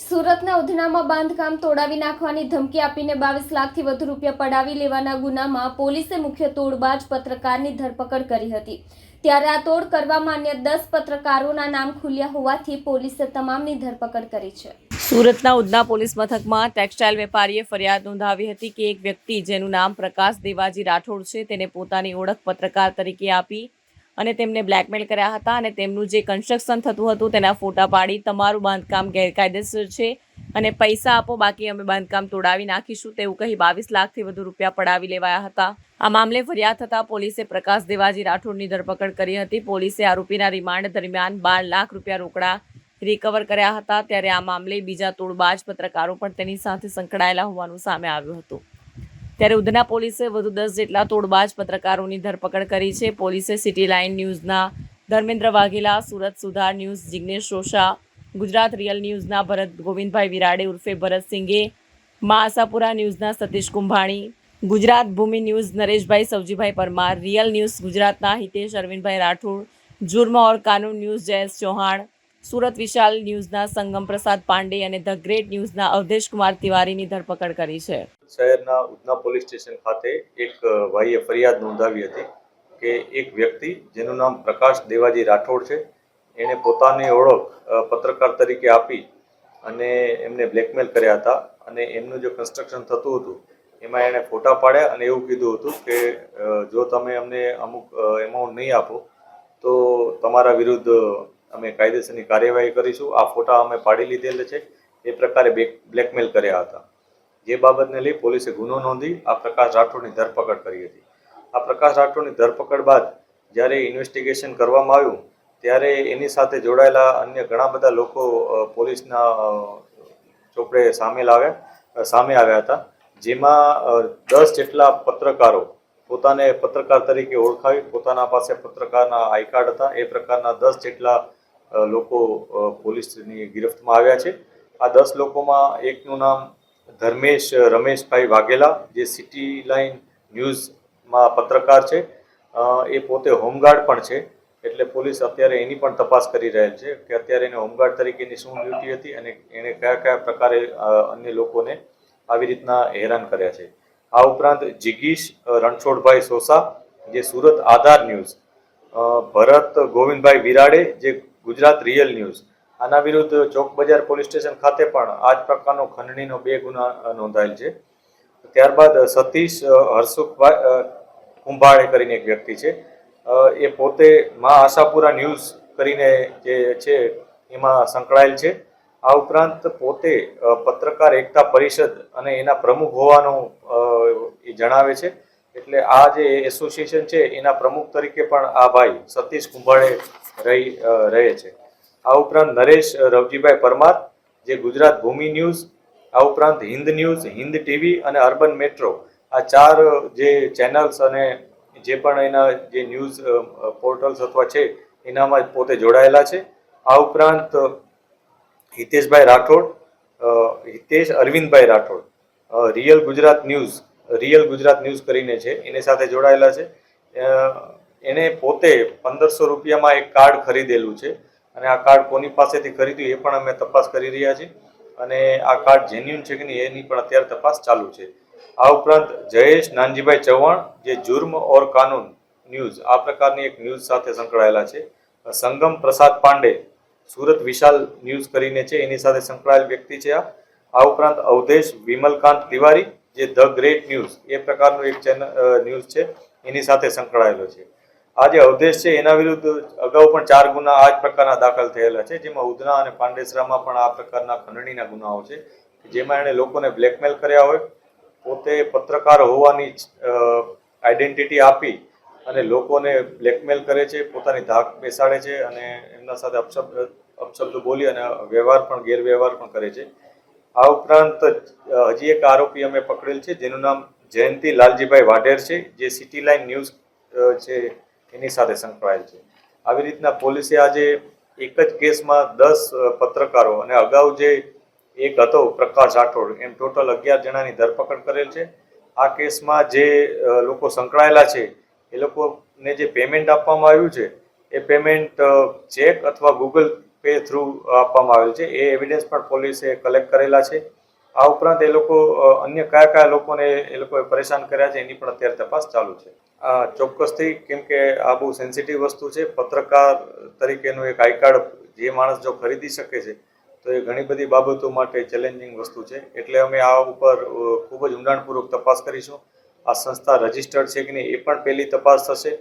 સુરતના ઉધનામાં બાંધકામ તોડાવી નાખવાની ધમકી આપીને બાવીસ લાખથી વધુ રૂપિયા પડાવી લેવાના ગુનામાં પોલીસે મુખ્ય તોડબાજ પત્રકારની ધરપકડ કરી હતી. ત્યારે આ તોડ કરવામાં અન્ય દસ પત્રકારોના નામ ખુલ્યા હોવાથી પોલીસે તમામની ધરપકડ કરી છે. સુરતના ઉધના પોલીસ મથકમાં ટેક્સટાઇલ વેપારીએ ફરિયાદ નોંધાવી હતી કે એક વ્યક્તિ જેનું નામ પ્રકાશ દેવાજી રાઠોડ છે તેને પોતાની ઓળખ પત્રકાર તરીકે આપી અને તેમને બ્લેકમેલ કર્યા હતા અને તેમનું જે કન્સ્ટ્રક્શન થતું હતું તેના ફોટા પાડી તમારું બાંધકામ ગેરકાયદેસર છે અને પૈસા આપો, બાકી અમે બાંધકામ તોડાવી નાખીશું તેવું કહી બાવીસ લાખથી વધુ રૂપિયા પડાવી લેવાયા હતા. આ મામલે ફરિયાદ થતાં પોલીસે પ્રકાશ દેવાજી રાઠોડની ધરપકડ કરી હતી. પોલીસે આરોપીના રિમાન્ડ દરમિયાન બાર લાખ રૂપિયા રોકડા રિકવર કર્યા હતા. ત્યારે આ મામલે બીજા તોડબાજ પત્રકારો પણ તેની સાથે સંકળાયેલા હોવાનું સામે આવ્યું હતું. ત્યારે ઉધના પોલીસે વધુ દસ જેટલા તોડબાજ પત્રકારોની ધરપકડ કરી છે. પોલીસે સિટી લાઇન ન્યૂઝના ધર્મેન્દ્ર વાઘેલા, સુરત સુધાર ન્યૂઝ, જિગ્નેશ રોશા ગુજરાત રિયલ ન્યૂઝના ભરત ગોવિંદભાઈ વિરાડે, ઉર્ફે ભરત સિંઘે, મા Ashapura ન્યૂઝના Satish Kumbhani, Gujarat Bhoomi news Nareshbhai Savjibhai Parmar, real news ગુજરાતના હિતેશ અરવિંદભાઈ રાઠોડ જુર્મ ઓર કાનૂન ન્યૂઝ જયેશ ચૌહાણ સુરત વિશાલ ન્યૂઝના સંગમ પ્રસાદ પાંડે અને ધ ગ્રેટ ન્યૂઝના અવધેશ કુમાર તિવારીની ધરપકડ કરી છે. શહેરના ઉધના પોલીસ સ્ટેશન ખાતે એક ભાઈએ ફરિયાદ નોંધાવી હતી કે એક વ્યક્તિ જેનું નામ પ્રકાશ દેવાજી રાઠોડ છે એણે પોતાની ઓળખ પત્રકાર તરીકે આપી અને એમને બ્લેકમેલ કર્યા હતા અને એમનું જે કન્સ્ટ્રક્શન થતું હતું એમાં એણે ફોટા પાડ્યા અને એવું કીધું હતું કે જો તમે અમને અમુક એમાઉન્ટ નહીં આપો તો તમારા વિરુદ્ધ અમે કાયદેસરની કાર્યવાહી કરીશું. આ ફોટા અમે પાડી લીધેલ છે. એ પ્રકારે બ્લેકમેલ કર્યા હતા. જે બાબતને લઈ પોલીસે ગુનો નોંધી આ પ્રકાશ રાઠોડની ધરપકડ કરી હતી. આ પ્રકાશ રાઠોડની ધરપકડ બાદ જ્યારે ઇન્વેસ્ટિગેશન કરવામાં આવ્યું, ત્યારે એની સાથે જોડાયેલા અન્ય ઘણા બધા લોકો પોલીસના ચોપડે સામેલ આવ્યા સામે આવ્યા હતા. જેમાં દસ જેટલા પત્રકારો પોતાને પત્રકાર તરીકે ઓળખાવી, પોતાના પાસે પત્રકારના આઈ કાર્ડ હતા. એ પ્રકારના દસ જેટલા લોકો પોલીસની ગિરફ્તમાં આવ્યા છે. આ દસ લોકોમાં એકનું નામ ધર્મેશ, રમેશભાઈ વાઘેલા, જે સિટી લાઇન ન્યૂઝમાં પત્રકાર છે. એ પોતે હોમગાર્ડ પણ છે. એટલે પોલીસ અત્યારે એની પણ તપાસ કરી રહેલ છે કે અત્યારે એને હોમગાર્ડ તરીકેની શું ડ્યુટી હતી અને એણે કયા કયા પ્રકારે અન્ય લોકોને આવી રીતના હેરાન કર્યા છે. આ ઉપરાંત જિગીશ રણછોડભાઈ સોસા, જે સુરત આધાર ન્યૂઝ ભરત ગોવિંદભાઈ વિરાડે, જે ગુજરાત રિયલ ન્યૂઝ. આના વિરુદ્ધ ચોક બજાર પોલીસ સ્ટેશન ખાતે પણ આ જ પ્રકારનો ખંડણીનો બે ગુના નોંધાયેલ છે. ત્યારબાદ સતીશ હર્ષુખભાઈ કુંભાળે કરીને એક વ્યક્તિ છે. એ પોતે મા આશાપુરા ન્યૂઝ કરીને જે છે એમાં સંકળાયેલ છે. આ ઉપરાંત પોતે પત્રકાર એકતા પરિષદ અને એના પ્રમુખ હોવાનું એ જણાવે છે. એટલે આ જે એસોસિએશન છે, એના પ્રમુખ તરીકે પણ આ ભાઈ સતીશ કુંભાળે રહી રહે છે. આ ઉપરાંત નરેશ રવજીભાઈ પરમાર, જે ગુજરાત ભૂમિ ન્યૂઝ, આ ઉપરાંત હિન્દ ન્યૂઝ, હિન્દ ટીવી અને અર્બન મેટ્રો, આ ચાર જે ચેનલ્સ અને જે પણ એના જે ન્યૂઝ પોર્ટલ્સ અથવા છે, એનામાં પોતે જોડાયેલા છે. આ ઉપરાંત Hiteshbhai Rathod Hitesh Arvindbhai Rathod real Gujarat news real Gujarat news કરીને છે, એની સાથે જોડાયેલા છે. એને પોતે પંદરસો રૂપિયામાં એક કાર્ડ ખરીદેલું છે અને આ કાર્ડ કોની પાસેથી ખરીદ્યું એ પણ અમે તપાસ કરી રહ્યા છીએ અને આ કાર્ડ જેન્યુન છે કે નહીં એની પણ અત્યારે તપાસ ચાલુ છે. આ ઉપરાંત જયેશ નાનજીભાઈ ચૌહાણ, જે જુર્મ ઓર કાનૂન ન્યૂઝ આ પ્રકારની એક ન્યૂઝ સાથે સંકળાયેલા છે. સંગમ પ્રસાદ પાંડે, સુરત વિશાલ ન્યૂઝ કરીને છે, એની સાથે સંકળાયેલ વ્યક્તિ છે આ. આ ઉપરાંત અવધેશ વિમલકાંત તિવારી જે ધ ગ્રેટ ન્યૂઝ, એ પ્રકારનું એક ચેનલ ન્યૂઝ છે, એની સાથે સંકળાયેલો છે. આ જે અવધેશ છે, એના વિરુદ્ધ અગાઉ પણ ચાર ગુના આ જ પ્રકારના દાખલ થયેલા છે, જેમાં ઉધના અને પાંડેસરામાં પણ આ પ્રકારના ખંડણીના ગુનાઓ છે જેમાં એણે લોકોને બ્લેકમેલ કર્યા હોય, પોતે પત્રકાર હોવાની આઈડેન્ટિટી આપી અને લોકોને બ્લેકમેલ કરે છે, પોતાની ધાક બેસાડે છે અને એમના સાથે અપશબ્દ અપશબ્દ બોલી અને વ્યવહાર પણ, ગેરવ્યવહાર પણ કરે છે. આ ઉપરાંત હજી એક આરોપી અમે પકડેલ છે, જેનું નામ જયંતિ લાલજીભાઈ વાઢેર છે, જે સિટી લાઇન ન્યૂઝ છે, એની સાથે સંકળાયેલ છે. આવી રીતના પોલીસે આજે એક જ કેસમાં દસ પત્રકારો અને અગાઉ જે એક હતો પ્રકાશ રાઠોડ, એમ ટોટલ અગિયાર જણાની ધરપકડ કરેલ છે. આ કેસમાં જે લોકો સંકળાયેલા છે, એ લોકોને જે પેમેન્ટ આપવામાં આવ્યું છે, એ પેમેન્ટ ચેક અથવા ગૂગલ પે થ્રુ આપવામાં આવેલ છે. એ એવિડન્સ પણ પોલીસે કલેક્ટ કરેલા છે. આ ઉપરાંત એ લોકો અન્ય કયા કયા લોકોને એ લોકોએ પરેશાન કર્યા છે એની પણ અત્યારે તપાસ ચાલુ છે. આ ચોક્કસથી, કેમ કે આ બહુ સેન્સિટિવ વસ્તુ છે, પત્રકાર તરીકેનું એક આઈ કાર્ડ જે માણસ જો ખરીદી શકે છે, તો એ ઘણી બધી બાબતો માટે ચેલેન્જિંગ વસ્તુ છે. એટલે અમે આ ઉપર ખૂબ જ ઊંડાણપૂર્વક તપાસ કરીશું. આ સંસ્થા રજિસ્ટર્ડ છે કે નહીં એ પણ પહેલી તપાસ થશે.